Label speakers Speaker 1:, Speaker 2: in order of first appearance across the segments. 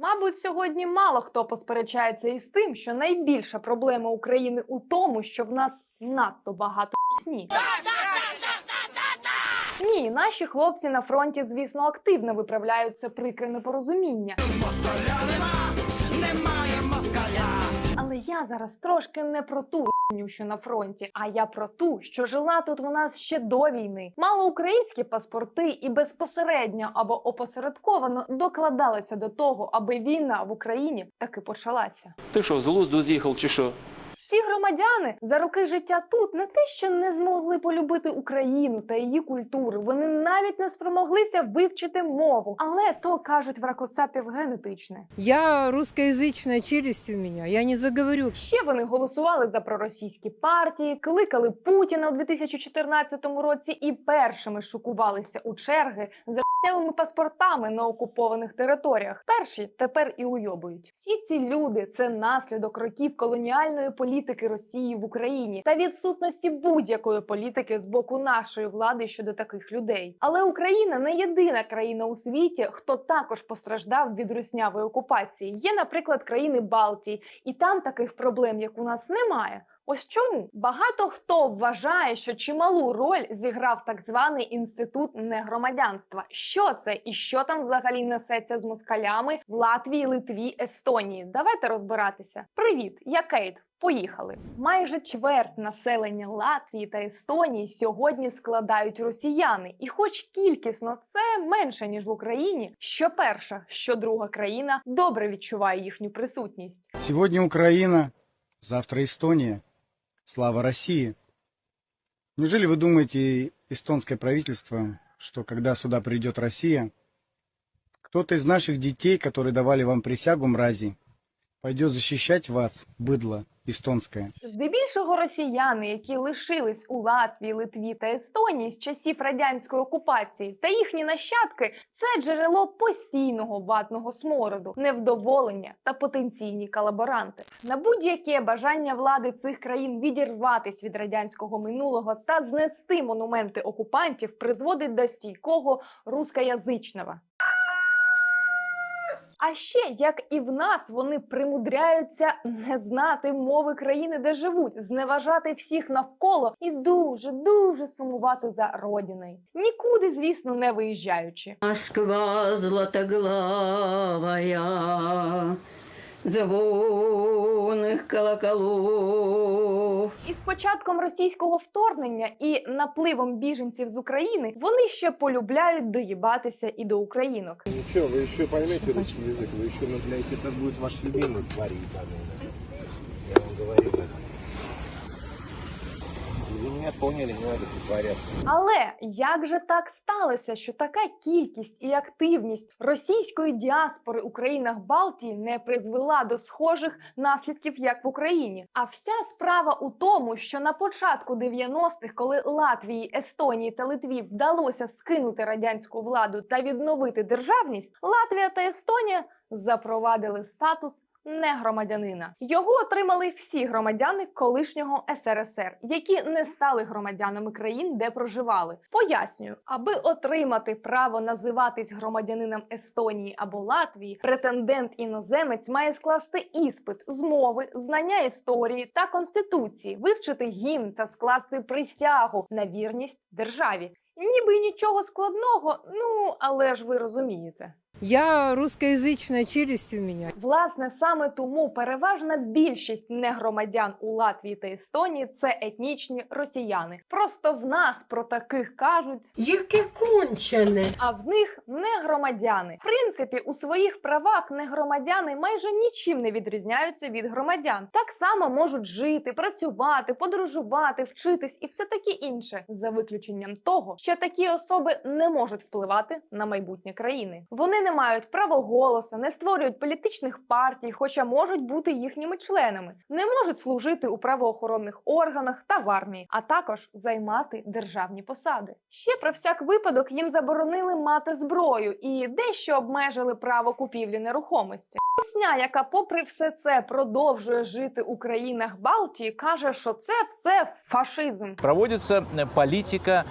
Speaker 1: Мабуть, сьогодні мало хто посперечається із тим, що найбільша проблема України у тому, що в нас надто багато сні. Ні, наші хлопці на фронті, звісно, активно виправляють це прикре непорозуміння. Але я зараз трошки не про ту що на фронті, а я про ту, що жила тут у нас ще до війни. Мала українські паспорти і безпосередньо або опосередковано докладалася до того, аби війна в Україні таки почалася.
Speaker 2: Ти що, з глузду з'їхав чи що?
Speaker 1: Ці громадяни за роки життя тут не те, що не змогли полюбити Україну та її культуру, вони навіть не спромоглися вивчити мову. Але то кажуть в ракоцапів генетичне.
Speaker 3: Я русскоязычная челюсть у меня, я не заговорю.
Speaker 1: Ще вони голосували за проросійські партії, кликали Путіна у 2014 році і першими шокувалися у черги за ***явими паспортами на окупованих територіях. Перші тепер і уйобують. Всі ці люди це наслідок років колоніальної політики Росії в Україні та відсутності будь-якої політики з боку нашої влади щодо таких людей. Але Україна не єдина країна у світі, хто також постраждав від руснявої окупації. Є, наприклад, країни Балтії, і там таких проблем, як у нас, немає. Ось чому багато хто вважає, що чималу роль зіграв так званий інститут негромадянства. Що це і що там взагалі несеться з москалями в Латвії, Литві, Естонії? Давайте розбиратися. Привіт, я Кейт. Поїхали. Майже чверть населення Латвії та Естонії сьогодні складають росіяни, і хоч кількісно це менше ніж в Україні, що перша, що друга країна добре відчуває їхню присутність.
Speaker 4: Сегодня Украина, завтра Эстония. Слава России! Неужели вы думаете, эстонское правительство, что когда сюда придет Россия, кто-то из наших детей, которые давали вам присягу, мрази, пойдет защищать вас, быдло эстонское?
Speaker 1: Здебільшого росіяни, які лишились у Латвії, Литві та Естонії з часів радянської окупації, та їхні нащадки це джерело постійного ватного смороду, невдоволення та потенційні колаборанти. На будь-яке бажання влади цих країн відірватись від радянського минулого та знести монументи окупантів призводить до стійкого рускоязичного. А ще, як і в нас, вони примудряються не знати мови країни, де живуть, зневажати всіх навколо і дуже дуже сумувати за родиною. Нікуди, звісно, не виїжджаючи.
Speaker 5: Москва златоглавая, звоних колоколов.
Speaker 1: І з початком російського вторгнення і напливом біженців з України вони ще полюбляють доїбатися і до українок.
Speaker 6: Ничего, вы еще поймете русский язык, вы еще, ну, блядь, это будет ваш любимый тварь ебаный. Я вам говорю. да. Вы поняли, не надо притворяться.
Speaker 1: Але як же так сталося, що така кількість і активність російської діаспори у країнах Балтії не призвела до схожих наслідків, як в Україні? А вся справа у тому, що на початку 90-х, коли Латвії, Естонії та Литві вдалося скинути радянську владу та відновити державність, Латвія та Естонія запровадили статус негромадянина. Його отримали всі громадяни колишнього СРСР, які не стали громадянами країн, де проживали. Пояснюю, аби отримати право називатись громадянином Естонії або Латвії, претендент іноземець має скласти іспит з мови, знання історії та конституції, вивчити гімн та скласти присягу на вірність державі. Ніби нічого складного, ну але ж ви розумієте.
Speaker 3: Я русскоязычная челюсть у меня.
Speaker 1: Власне, саме тому переважна більшість негромадян у Латвії та Естонії це етнічні росіяни. Просто в нас про таких кажуть,
Speaker 7: Яке кончене.
Speaker 1: а в них не громадяни. В принципі, у своїх правах негромадяни майже нічим не відрізняються від громадян. Так само можуть жити, працювати, подорожувати, вчитись і все таке інше, за виключенням того, що такі особи не можуть впливати на майбутнє країни. Вони не мають права голосу, не створюють політичних партій, хоча можуть бути їхніми членами, не можуть служити у правоохоронних органах та в армії, а також займати державні посади. Ще про всяк випадок їм заборонили мати зброю і дещо обмежили право купівлі нерухомості. Русня, яка, попри все це, продовжує жити у країнах Балтії, каже, що це все фашизм.
Speaker 8: Проводится э, политика э,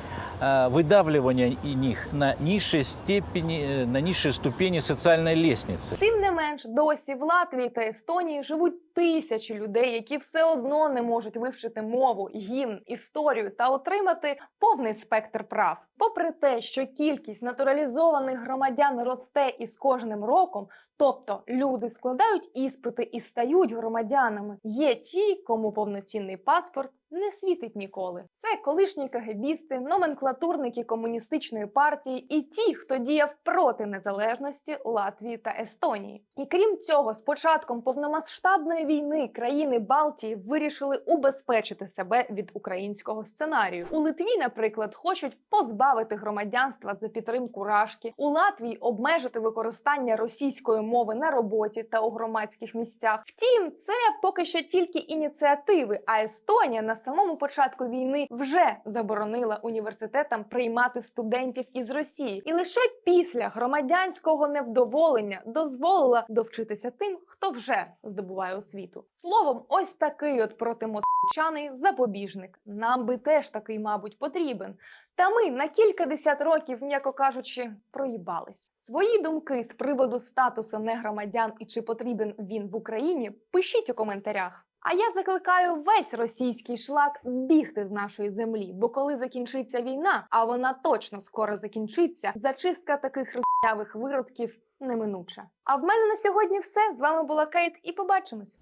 Speaker 8: выдавливания и них на низшей степени, э, на низшей ступени социальной лестницы.
Speaker 1: Тим не менш, досі в Латвії та Естонії живуть тисячі людей, які все одно не можуть вивчити мову, гімн, історію та отримати повний спектр прав. Попри те, що кількість натуралізованих громадян росте із кожним роком, тобто люди складають іспити і стають громадянами, є ті, кому повноцінний паспорт не світить ніколи. Це колишні кагебісти, номенклатурники комуністичної партії і ті, хто діяв проти незалежності Латвії та Естонії. І крім цього, з початком повномасштабної війни країни Балтії вирішили убезпечити себе від українського сценарію. У Литві, наприклад, хочуть позбавити громадянства за підтримку рашки, у Латвії обмежити використання російської мови на роботі та у громадських місцях. Втім, це поки що тільки ініціативи. А Естонія на самому початку війни вже заборонила університетам приймати студентів із Росії, і лише після громадянського невдоволення дозволила довчитися тим, хто вже здобуває освіту. Словом, ось такий от протимосчаний запобіжник. Нам би теж такий, мабуть, потрібен. Та ми на кількадесят років, м'яко кажучи, проїбались. Свої думки з приводу статусу негромадян і чи потрібен він в Україні, пишіть у коментарях. А я закликаю весь російський шлак бігти з нашої землі, бо коли закінчиться війна, а вона точно скоро закінчиться, зачистка таких російських виродків неминуча. А в мене на сьогодні все. З вами була Кейт, і побачимось.